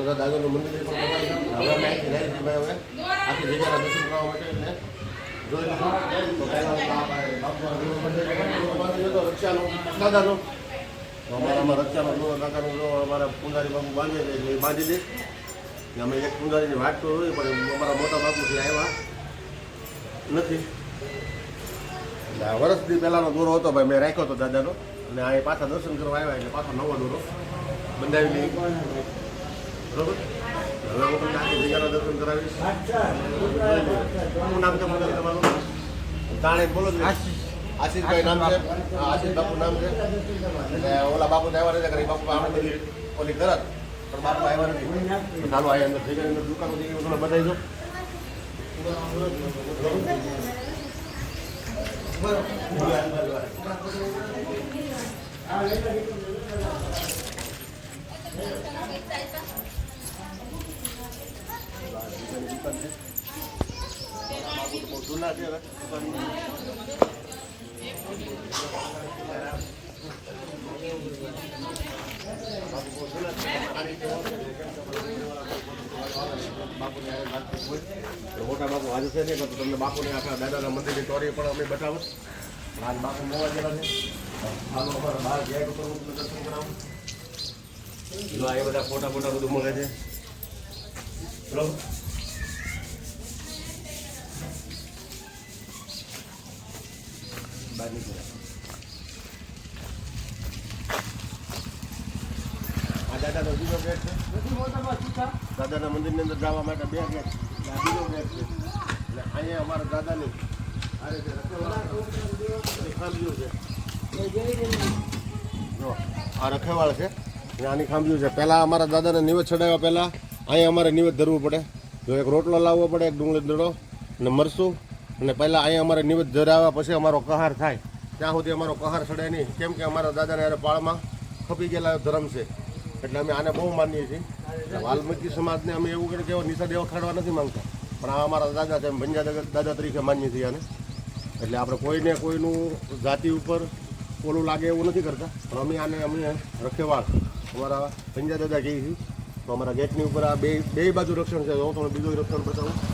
આ દાદાનું મંદિર પણ. હવે આખી દર્શન કરવા માટે એટલે જોઈ લીધું. રક્ષાનો, દાદાનો. અમારામાં રક્ષાનો ગુરુ, દાદાનો જો અમારા પૂંજારી બાપુ બાંધે છે, એ બાંધી દે. અમે એક પૂંજારીની વાત તો પણ અમારા મોટા બાપુથી આવ્યા નથી. એટલે વર્ષથી પહેલાંનો દોરો હતો ભાઈ, મેં રાખ્યો હતો દાદાનો. અને આ પાછા દર્શન કરવા આવ્યા, એટલે પાછો નવો દોરો બંધાવી લઈ બરોબર? હવે હું દર્શન કરાવીશ. નામ છે મંદિર તમારું? તાણે બોલો જ નામ છે? આશીષ નામ છે. એટલે ઓલા બાપુ તો આવ્યા નથી બાપુ આપણે બધી ઓલી ઘર પણ બાપુ આવ્યા નથી. ચાલો આ અંદર જગ્યાની અંદર દુકાનો થઈ ગઈ તમને બતાવી જૂના છે હવે મોટા બાપુ આજે છે નહીં તો તમને બાપુને આપણા દાદાના મંદિરની ચોરી પણ અમે બતાવો હાલ બાપુ મોવા જેલા છે હાલો અમારા બહાર ગયા દર્શન કરાવું જો આ બધા ફોટા ફોટા બધું મળે છે. બરોબર બહાર નીકળો આ દાદાનો બીજો ગેટ છે દાદાના મંદિરની અંદર જવા માટે બે ગેટ છે. આ બીજો ગેટ છે. એટલે અહીંયા અમારા દાદાની આ રીતે ખાંભ્યું આ રખેવાળ છે. આની ખાંભ્યું છે. પહેલાં અમારા દાદાને નિવેદ ચડાવ્યા પહેલાં અહીંયા અમારે નિવેદ ધરવું પડે. જો એક રોટલો લાવવો પડે, એક ડુંગળી દડો અને મરસું અને પહેલાં અહીંયા અમારે નિવેદ ધરાવ્યા પછી અમારો કહાર થાય. ત્યાં સુધી અમારો કહાર સડે નહીં. કેમ કે અમારા દાદાને યારે પાળમાં ખપી ગયેલા ધર્મ છે. એટલે અમે આને બહુ માનીએ છીએ. વાલ્મીકી સમાજને અમે એવું કરીને કે નિષેધ એવા ખાડવા નથી માંગતા. પણ આ અમારા દાદા છે ભંજા દાદા તરીકે માનીએ છીએ આને. એટલે આપણે કોઈને કોઈનું જાતિ ઉપર ઓલું લાગે એવું નથી કરતા. પણ અમે આને, અમે રખેવાળ. અમારા પંજા દાદા કહીએ છીએ તો અમારા ગેટની ઉપર આ બે બે બાજુ રક્ષણ છે. હું તમને બીજું રક્ષણ બતાવું.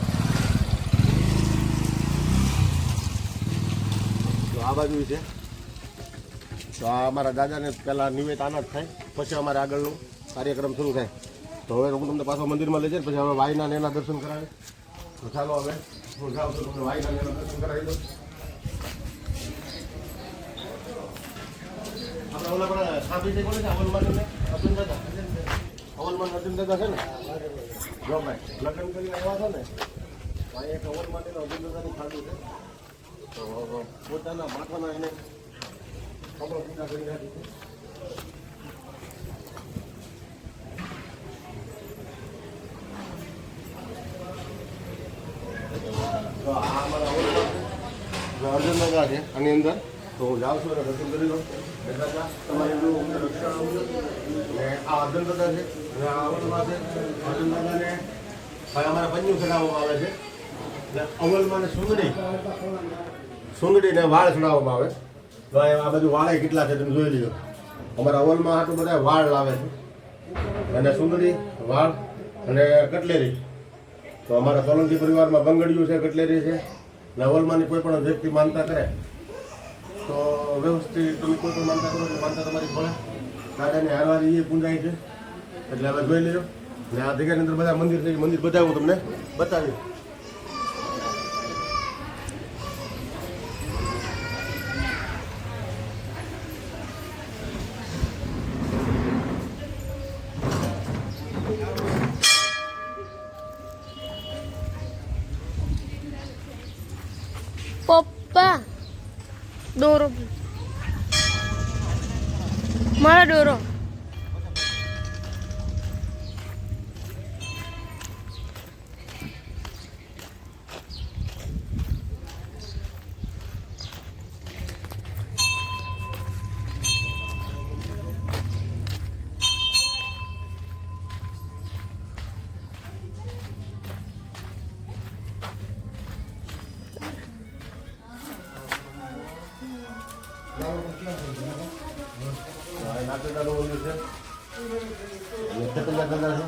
આ બાજુ છે. તો આ અમારા દાદાને પહેલાં નિવેદ આના જ થાય. પછી અમારે આગળનું કાર્યક્રમ શરૂ થાય. તો હવે હું તમને પાછો મંદિરમાં લઈ જઈને પછી હવે વાયના એના દર્શન કરાવે. તો ચાલો હવે, હું જાઉં છું, તમને વાયના એના દર્શન કરાવી દઉં. આપણે અર્જુન દાદા? છે ને? જો ભાઈ, લગ્ન કરી આવ્યા છો ને ભાઈ એક અવલમાન અને અર્જુન દાદાની ખાધું છે. તો પોતાના માથાના એને કપડો પૂજા કરી રાખી છે. છે, આની અંદર તો હું જાઉં છું અને દર્શન કરી લઉં. એટલે તમારે રક્ષણ અને આ અર્જુન દાદા છે, અને આ અવલમાં છે, અર્જુન દાદાને અમારે પંજું આવે છે. એટલે અવલમાં ને સુંદડી સુંદડીને વાળ ચડાવવામાં આવે. તો આ બધું વાળે કેટલા છે તમે જોઈ લીધો અમારા હોલમાં આટલું બધા વાળ લાવે છે. અને સુંદડી વાળ અને કટલેરી. તો અમારા સોલંકી પરિવારમાં બંગડીયું છે, કટલેરી છે. ને હોલમાંની કોઈ પણ વ્યક્તિ માનતા કરે. તો વ્યવસ્થિત તમે કોઈ પણ માનતા કરો માનતા તમારી ફળે દાદાની હારવારી એ પૂંજાય છે. એટલે હવે જોઈ લેજો ને આ જગ્યાની અંદર બધા મંદિર છે મંદિર બધા હું તમને. બતાવી પપ્પા દોરો મારા દોરો નાગદાદાનું મંદિર ખેતરિયા છે.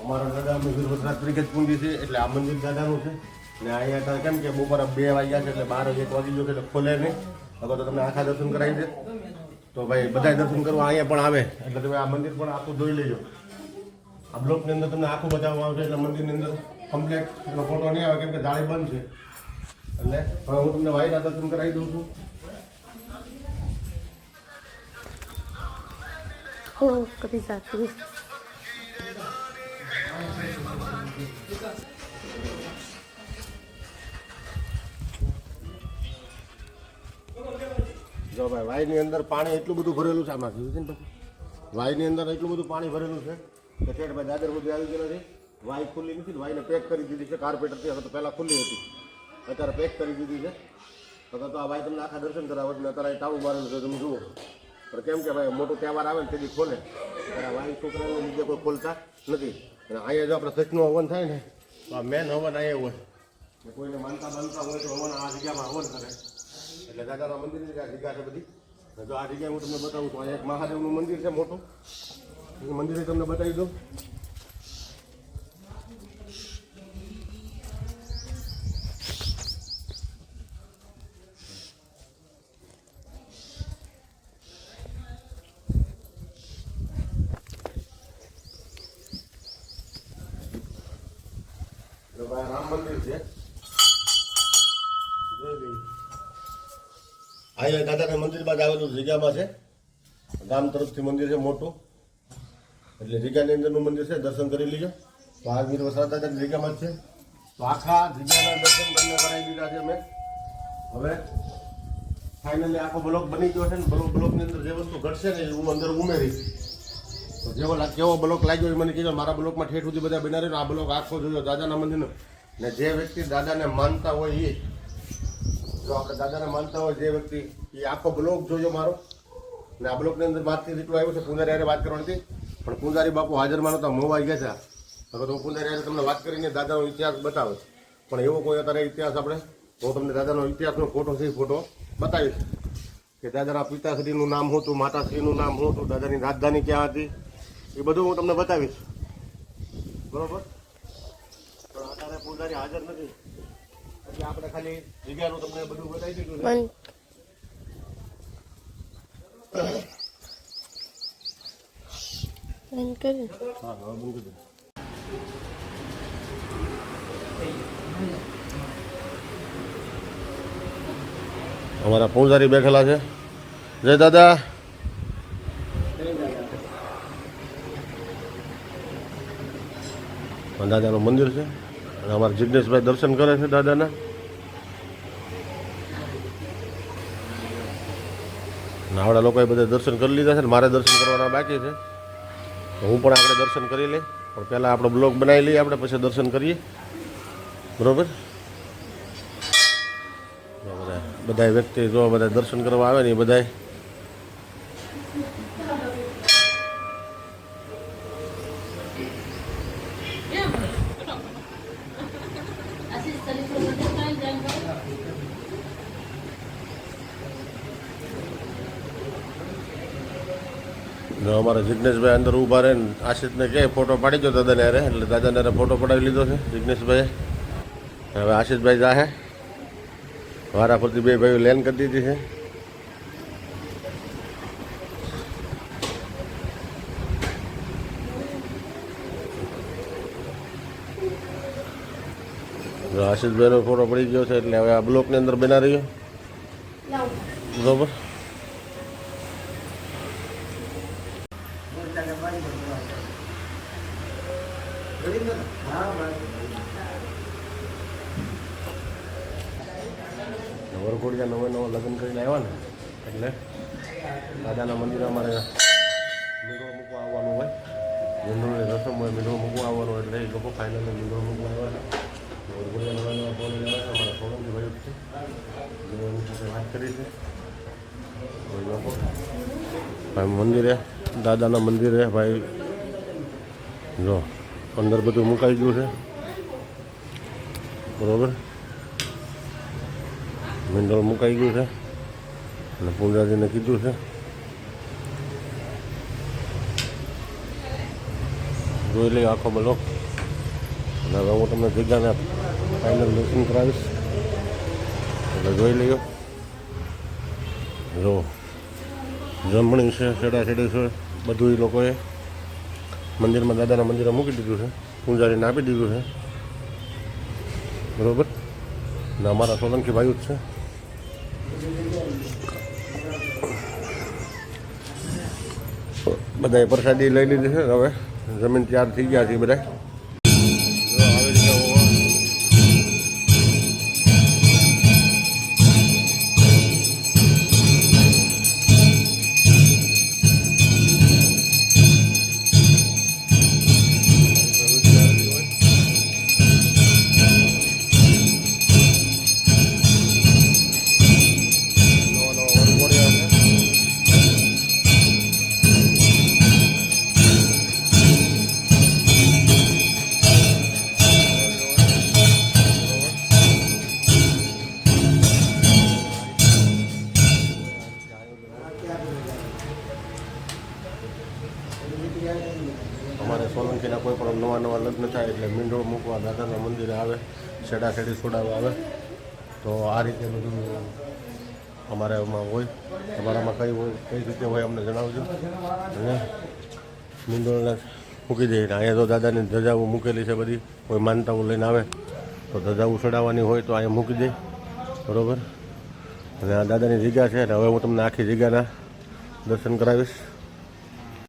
અમારા દાદા મજૂર વસરાત તરીકે જ પૂંજી છે, એટલે આ મંદિર દાદાનું છે. ને અહીંયા કેમ કે બપોરે બે વાગ્યા છે, એટલે બાર એક વાગી ગયો એટલે ખોલે નહીં. હવે તો તમને આખા દર્શન કરાવી દે. તો ભાઈ બધા દર્શન કરવા અહીંયા પણ આવે. એટલે તમે આ મંદિર પણ આખું જોઈ લેજો. આ બ્લોકની અંદર તમને આખું બતાવવામાં આવશે, એટલે મંદિરની અંદર કમ્પ્લેટ એનો ફોટો નહીં આવે, કેમ કે જાળી બંધ છે. એટલે હવે હું તમને વાયરા દર્શન કરાવી દઉં છું. हो कधी जाते જો ભાઈ વાયની અંદર પાણી એટલું બધું ભરેલું છે આમાં જોયું છે ને પછી વાયની અંદર એટલું બધું પાણી ભરેલું છે કે ઠેઠ ભાઈ દાદર બધું આવી ગયેલું છે વાય ખુલ્લી નથી ને વાયને પેક કરી દીધી છે કાર્પેટરથી હવે તો પહેલાં ખુલ્લી હતી અત્યારે પેક કરી દીધી છે હવે તો આ વાય તમને આખા દર્શન કરાવે એટલે અત્યારે ટાળું મારેલું છે તમે જુઓ પણ કેમ કે ભાઈ મોટો તહેવાર આવે ને તેથી ખોલે. આ વાય છોકરાને લીધે કોઈ ખોલતા નથી. અને અહીંયા જો આપણે સચનું હવન થાય ને તો આ મેન હવન અહીંયા હોય. કોઈને માનતા માનતા હોય તો હવન આ જગ્યામાં હવન કરે. એટલે દાદાના મંદિરની જગ્યા છે બધી? જો આ જગ્યાએ હું તમને બતાવું છું અહીંયા એક મહાદેવનું મંદિર છે મોટું. એ મંદિરે તમને બતાવી દઉં જો ભાઈ રામ મંદિર છે જોઈ લઈએ. અહીંયા દાદાના મંદિર બાદ આવેલું જગ્યામાં છે. ગામ તરફથી મંદિર છે મોટું. એટલે જગ્યાની અંદરનું મંદિર છે, દર્શન કરી લીજો. તો આ વીર દાદાની જગ્યામાં જ છે. તો આખા જગ્યાના દર્શન તમને કરાવી દીધા છે મેં હવે ફાઇનલી આખો બ્લોક બની ગયો છે ને બ્લોક બ્લોકની અંદર જે વસ્તુ ઘટશે ને હું અંદર ઉમેરીશ. તો જેવો કેવો બ્લોક લાગ્યો એ મને કીધો મારા બ્લોકમાં ઠેઠ સુધી બધા બનાવી આ બ્લોક આખો જોયો દાદાના મંદિરનો. ને જે વ્યક્તિ દાદાને માનતા હોય એ જો આપણે દાદાને માનતા હોય જે વ્યક્તિ, એ આખો બ્લોક જોયો મારો. ને આ બ્લોકની અંદર વાતચીત જેટલું આવ્યું છે, પૂંજારી યારે વાત કરવાની પણ પૂંજારી બાપુ હાજર માનો તો મોવાઈ ગયા છે. હવે તો હું પૂંજારી યારે તમને વાત કરીને દાદાનો ઇતિહાસ બતાવે પણ એવો કોઈ અત્યારે ઇતિહાસ આપણે હું તમને દાદાનો ઇતિહાસનો ફોટો છે ફોટો બતાવીશ. કે દાદાના પિતાશ્રીનું નામ શું હતું, માતાશ્રીનું નામ શું હતું, દાદાની રાજધાની ક્યાં હતી, એ બધું હું તમને બતાવીશ. બરોબર? પણ અત્યારે પૂંજારી હાજર નથી. અમારા પૂજારી બેઠેલા છે. જય દાદા. દાદાનું મંદિર છે. અને અમારા જિજ્ઞેશભાઈ દર્શન કરે છે દાદાના. અને આવડા લોકોએ બધા દર્શન કરી લીધા છે ને મારે દર્શન કરવાના બાકી છે. હું પણ આપણે દર્શન કરી લઈ. પણ પહેલાં આપણો બ્લોગ બનાવી લઈએ આપણે, પછી દર્શન કરીએ. બરોબર? બધા બધા વ્યક્તિ જો બધા દર્શન કરવા આવે ને એ બધા જો અમારા જિજ્ઞેશભાઈ અંદર ઊભા રહે ને આશિષને કહે ફોટો પાડી દો દાદાને હારે. એટલે દાદાને અરે ફોટો પડાવી લીધો છે જિજ્ઞેશભાઈએ હવે આશિષભાઈ જાહે. વારા ફરતી બે ભાઈઓ લેન કરી દીધી છે. આશિષભાઈનો ફોટો પડી ગયો છે એટલે હવે આ બ્લોકની અંદર બના રહ્યો બરોબર? વરઘોડિયા નવા નવા લગ્ન કરીને આવ્યા ને, એટલે દાદાના મંદિરે અમારે મીંડો મૂકવા આવવાનું હોય. મીંડોની રસમ હોય મીંડો મૂકવા આવવાનું એટલે એ લોકો ફાઇનલ મીંડો મૂકવા આવ્યા વરઘોડિયા નવા નવા ફોન આવ્યા છે, અમારા સાથે વાત કરી છે. ભાઈ મંદિરે, દાદાના મંદિરે ભાઈ જો અંદર બધું મુકાઈ ગયું છે. બરોબર? મંડળ મુકાઈ ગયું છે. અને પુંજાજીને કીધું છે. જોઈ લઈએ આખો બલો અને હવે હું તમને જગ્યાને ફાઇનલ દર્શન કરાવીશ. એટલે જોઈ લઈએ. જો, જમણી છે, છેડા છેડી છે, બધું એ લોકોએ મંદિરમાં દાદાના મંદિરે મૂકી દીધું છે. પૂજારીને આપી દીધું છે. બરોબર? ને અમારા સોલંકી ભાઈઓ જ છે. બધાએ પ્રસાદી લઈ લીધી છે હવે. જમીન તૈયાર થઈ ગયા છે બધા થાય એટલે મીંડો મૂકવા દાદાના મંદિરે આવે છેડા છેડી છોડાવવા આવે. તો આ રીતે બધું અમારે એમાં હોય. તમારામાં કઈ હોય, કઈ રીતે હોય અમને જણાવજો. અને મીંડોને મૂકી દઈએ અહીંયા તો દાદાની ધજાઓ મૂકેલી છે બધી. કોઈ માનતાઓ લઈને આવે, તો ધજાઓ ચડાવવાની હોય તો અહીંયા મૂકી દે. બરાબર? અને આ દાદાની જગ્યા છે, અને હવે હું તમને આખી જગ્યાના દર્શન કરાવીશ.